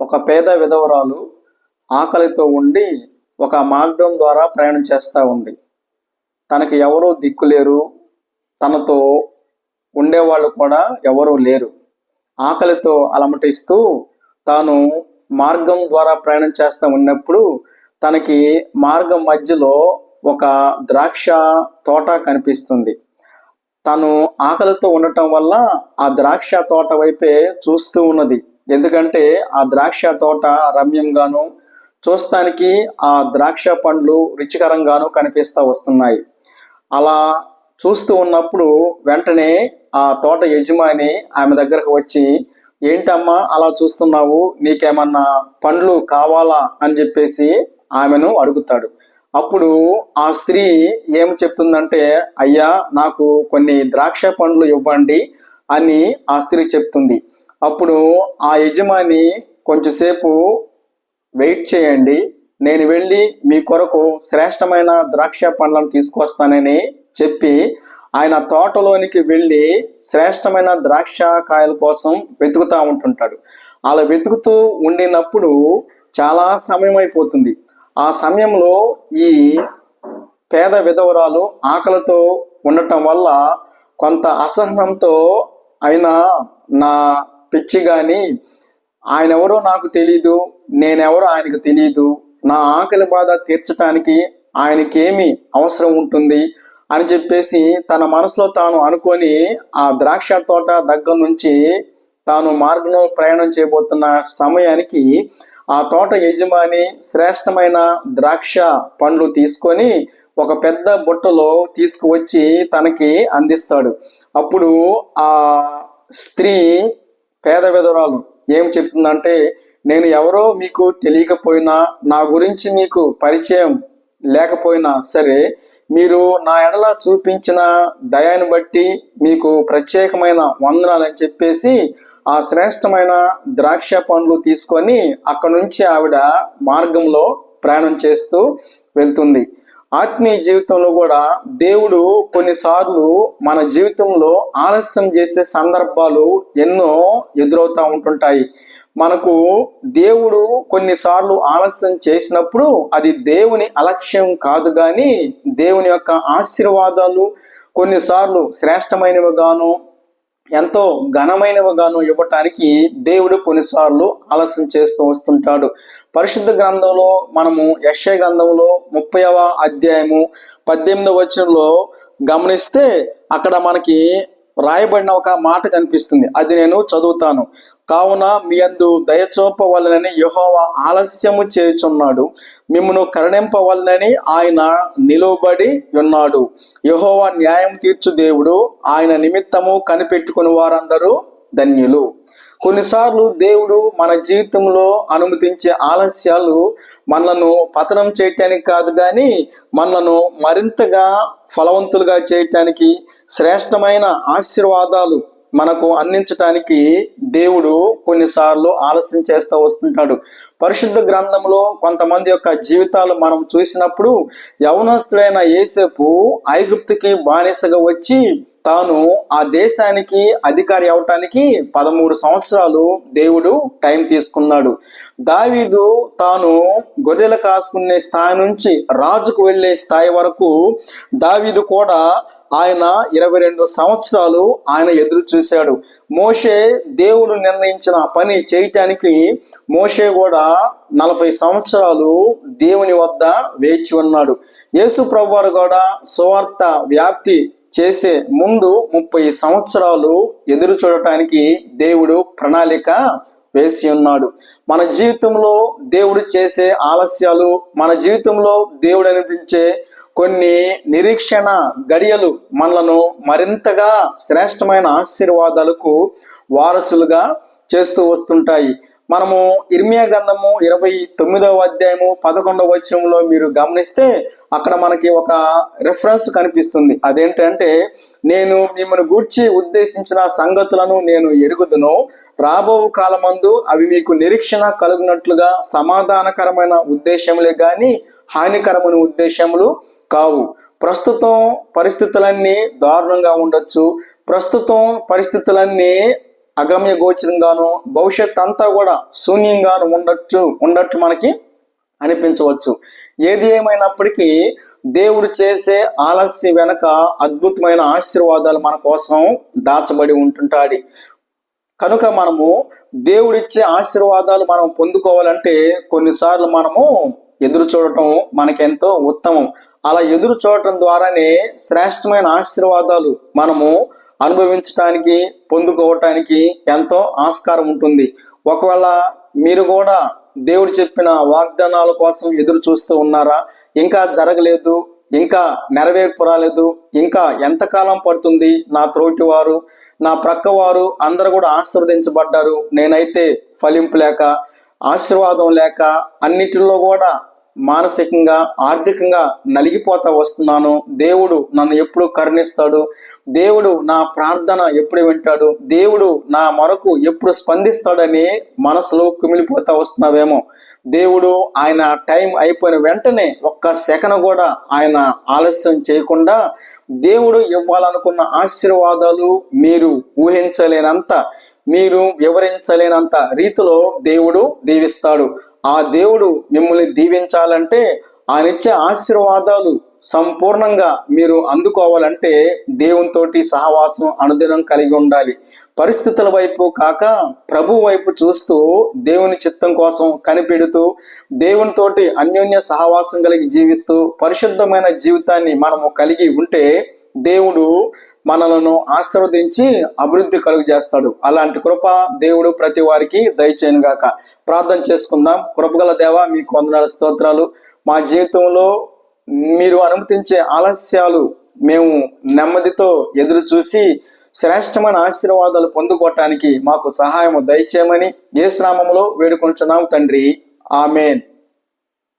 ఒక పేద విధవరాలు ఆకలితో ఉండి ఒక మార్గం ద్వారా ప్రయాణం చేస్తూ ఉంది. తనకి ఎవరూ దిక్కులేరు తనతో ఉండేవాళ్ళు కూడా ఎవరూ లేరు. ఆకలితో అలమటిస్తూ తాను మార్గం ద్వారా ప్రయాణం చేస్తూ ఉన్నప్పుడు తనకి మార్గం మధ్యలో ఒక ద్రాక్ష తోట కనిపిస్తుంది. తను ఆకలితో ఉండటం వల్ల ఆ ద్రాక్ష తోట వైపే చూస్తూ ఉన్నది. ఎందుకంటే ఆ ద్రాక్ష తోట రమ్యంగాను చూస్తానికి ఆ ద్రాక్ష పండ్లు రుచికరంగాను కనిపిస్తూ వస్తున్నాయి. అలా చూస్తూ ఉన్నప్పుడు వెంటనే ఆ తోట యజమాని ఆమె దగ్గరకు వచ్చి ఏంటమ్మా అలా చూస్తున్నావు? నీకేమన్నా పండ్లు కావాలా? అని చెప్పేసి ఆమెను అడుగుతాడు. అప్పుడు ఆ స్త్రీ ఏం చెప్తుందంటే అయ్యా నాకు కొన్ని ద్రాక్ష పండ్లు ఇవ్వండి అని ఆ స్త్రీ చెప్తుంది. అప్పుడు ఆ యజమాని కొంచెంసేపు వెయిట్ చేయండి. నేను వెళ్ళి మీ కొరకు శ్రేష్టమైన ద్రాక్ష పండ్లను తీసుకొస్తానని చెప్పి ఆయన తోటలోనికి వెళ్ళి శ్రేష్టమైన ద్రాక్ష కాయల కోసం వెతుకుతూ ఉంటుంటాడు. అలా వెతుకుతూ ఉండినప్పుడు చాలా సమయం అయిపోతుంది ఆ సమయంలో ఈ పేద విధవరాలు ఆకలితో ఉండటం వల్ల కొంత అసహనంతో అయినా నా పిచ్చి కానీ ఆయన ఎవరో నాకు తెలీదు నేనెవరో ఆయనకు తెలియదు నా ఆకలి బాధ తీర్చటానికి ఆయనకేమి అవసరం ఉంటుంది అని చెప్పేసి తన మనసులో తాను అనుకొని ఆ ద్రాక్ష తోట దగ్గర నుంచి తాను మార్గంలో ప్రయాణం చేయబోతున్న సమయానికి ఆ తోట యజమాని శ్రేష్టమైన ద్రాక్ష పండ్లు తీసుకొని ఒక పెద్ద బుట్టలో తీసుకువచ్చి తనకి అందిస్తాడు. అప్పుడు ఆ స్త్రీ పేద విధవరాలు ఏం చెప్తుందంటే నేను ఎవరో మీకు తెలియకపోయినా నా గురించి మీకు పరిచయం లేకపోయినా సరే మీరు నా ఎడల చూపించిన దయాన్ని బట్టి మీకు ప్రత్యేకమైన వందనాలని చెప్పేసి ఆ శ్రేష్టమైన ద్రాక్ష పండ్లు తీసుకొని అక్కడ నుంచి ఆవిడ మార్గంలో ప్రయాణం చేస్తూ వెళ్తుంది. ఆత్మీయ జీవితంలో కూడా దేవుడు కొన్నిసార్లు మన జీవితంలో ఆలస్యం చేసే సందర్భాలు ఎన్నో ఎదురవుతూ ఉంటుంటాయి. మనకు దేవుడు కొన్నిసార్లు ఆలస్యం చేసినప్పుడు అది దేవుని అలక్ష్యం కాదు కానీ దేవుని యొక్క ఆశీర్వాదాలు కొన్నిసార్లు శ్రేష్టమైనవి గాను ఎంతో ఘనమైనవిగాను ఇవ్వటానికి దేవుడు కొన్నిసార్లు ఆలస్యం చేస్తూ వస్తుంటాడు. పరిశుద్ధ గ్రంథంలో మనము యక్షయ గ్రంథంలో ముప్పైవ అధ్యాయము పద్దెనిమిదవ వచనంలో గమనిస్తే అక్కడ మనకి రాయబడిన ఒక మాట కనిపిస్తుంది. అది నేను చదువుతాను. కావున మీ అందు దయచూపవలనని యహోవా ఆలస్యము చేయుచున్నాడు. మిమ్మను కరుణింపవలనని ఆయన నిలువబడి ఉన్నాడు. యహోవా న్యాయం తీర్చు దేవుడు. ఆయన నిమిత్తము కనిపెట్టుకుని వారందరూ ధన్యులు. కొన్నిసార్లు దేవుడు మన జీవితంలో అనుమతించే ఆలస్యాలు మనలను పతనం చేయటానికి కాదు కానీ మనలను మరింతగా ఫలవంతులుగా చేయటానికి శ్రేష్టమైన ఆశీర్వాదాలు మనకు అందించటానికి దేవుడు కొన్నిసార్లు ఆలస్యం చేస్తూ వస్తుంటాడు. పరిశుద్ధ గ్రంథంలో కొంతమంది యొక్క జీవితాలు మనం చూసినప్పుడు యవనస్తుడైన ఏసేపు ఐగుప్తుకి బానిసగా వచ్చి తాను ఆ దేశానికి అధికారి అవటానికి పదమూడు సంవత్సరాలు దేవుడు టైం తీసుకున్నాడు. దావీదు తాను గొర్రెలు కాసుకునే స్థాయి నుంచి రాజుకు వెళ్ళే స్థాయి వరకు దావీదు కూడా ఆయన ఇరవై రెండు సంవత్సరాలు ఆయన ఎదురు చూశాడు. మోషే దేవుడు నిర్ణయించిన పని చేయటానికి మోషే కూడా నలభై సంవత్సరాలు దేవుని వద్ద వేచి ఉన్నాడు. యేసు ప్రభువారు కూడా సువార్త వ్యాప్తి చేసే ముందు ముప్పై సంవత్సరాలు ఎదురు చూడటానికి దేవుడు ప్రణాళిక వేసి ఉన్నాడు. మన జీవితంలో దేవుడు చేసే ఆలస్యాలు మన జీవితంలో దేవుడు అనిపించే కొన్ని నిరీక్షణ గడియలు మనలను మరింతగా శ్రేష్టమైన ఆశీర్వాదాలకు వారసులుగా చేస్తూ వస్తుంటాయి. మనము ఇర్మియా గ్రంథము ఇరవై తొమ్మిదవ అధ్యాయము పదకొండవ వచనంలో మీరు గమనిస్తే అక్కడ మనకి ఒక రెఫరెన్స్ కనిపిస్తుంది. అదేంటంటే నేను మిమ్మల్ని గూర్చి ఉద్దేశించిన సంగతులను నేను ఎరుగుదును. రాబో కాలమందు అవి మీకు నిరీక్షణ కలుగునట్లుగా సమాధానకరమైన ఉద్దేశములే కానీ హానికరమైన ఉద్దేశములు కావు. ప్రస్తుతం పరిస్థితులన్నీ దారుణంగా ఉండొచ్చు. ప్రస్తుతం పరిస్థితులన్నీ అగమ్య గోచరంగాను భవిష్యత్ అంతా కూడా శూన్యంగాను ఉండట్టు ఉండట్టు మనకి అనిపించవచ్చు. ఏది ఏమైనప్పటికీ దేవుడు చేసే ఆలస్యం వెనక అద్భుతమైన ఆశీర్వాదాలు మన కోసం దాచబడి ఉంటుంటాడు కనుక మనము దేవుడిచ్చే ఆశీర్వాదాలు మనం పొందుకోవాలంటే కొన్నిసార్లు మనము ఎదురు చూడటం మనకెంతో ఉత్తమం. అలా ఎదురు చూడటం ద్వారానే శ్రేష్టమైన ఆశీర్వాదాలు మనము అనుభవించటానికి పొందుకోవటానికి ఎంతో ఆస్కారం ఉంటుంది. ఒకవేళ మీరు కూడా దేవుడు చెప్పిన వాగ్దానాల కోసం ఎదురు చూస్తూ ఉన్నారా? ఇంకా జరగలేదు ఇంకా నెరవేర్పు రాలేదు ఇంకా ఎంతకాలం పడుతుంది? నా త్రోటివారు వారు నా ప్రక్క వారు అందరూ కూడా ఆశీర్వదించబడ్డారు. నేనైతే ఫలింపు లేక ఆశీర్వాదం లేక అన్నిటిలో కూడా మానసికంగా ఆర్థికంగా నలిగిపోతా వస్తున్నాను. దేవుడు నన్ను ఎప్పుడు కరుణిస్తాడు. దేవుడు నా ప్రార్థన ఎప్పుడు వింటాడు. దేవుడు నా మొరకు ఎప్పుడు స్పందిస్తాడని మనసులో కుమిలిపోతా వస్తున్నావేమో. దేవుడు ఆయన టైం అయిపోయిన వెంటనే ఒక్క సెకను కూడా ఆయన ఆలస్యం చేయకుండా దేవుడు ఇవ్వాలనుకున్న ఆశీర్వాదాలు మీరు ఊహించలేనంత మీరు వివరించలేనంత రీతిలో దేవుడు దీవిస్తాడు. ఆ దేవుడు మిమ్మల్ని దీవించాలంటే ఆయన ఇచ్చే ఆశీర్వాదాలు సంపూర్ణంగా మీరు అందుకోవాలంటే దేవునితోటి సహవాసం అనుదినం కలిగి ఉండాలి. పరిస్థితుల వైపు కాక ప్రభు వైపు చూస్తూ దేవుని చిత్తం కోసం కనిపెడుతూ దేవునితోటి అన్యోన్య సహవాసం కలిగి జీవిస్తూ పరిశుద్ధమైన జీవితాన్ని మనము కలిగి ఉంటే దేవుడు మనలను ఆశీర్వదించి అభివృద్ధి కలుగు చేస్తాడు అలాంటి కృప దేవుడు ప్రతి వారికి దయచేయను గాక. ప్రార్థన చేసుకుందాం. కృపగల దేవ మీకు వందనాల స్తోత్రాలు. మా జీవితంలో మీరు అనుమతించే ఆలస్యాలు మేము నెమ్మదితో ఎదురు చూసి శ్రేష్టమైన ఆశీర్వాదాలు పొందుకోవటానికి మాకు సహాయము దయచేయమని ఏ శ్రామంలో వేడుకొంచున్నాం తండ్రి. ఆమెన్.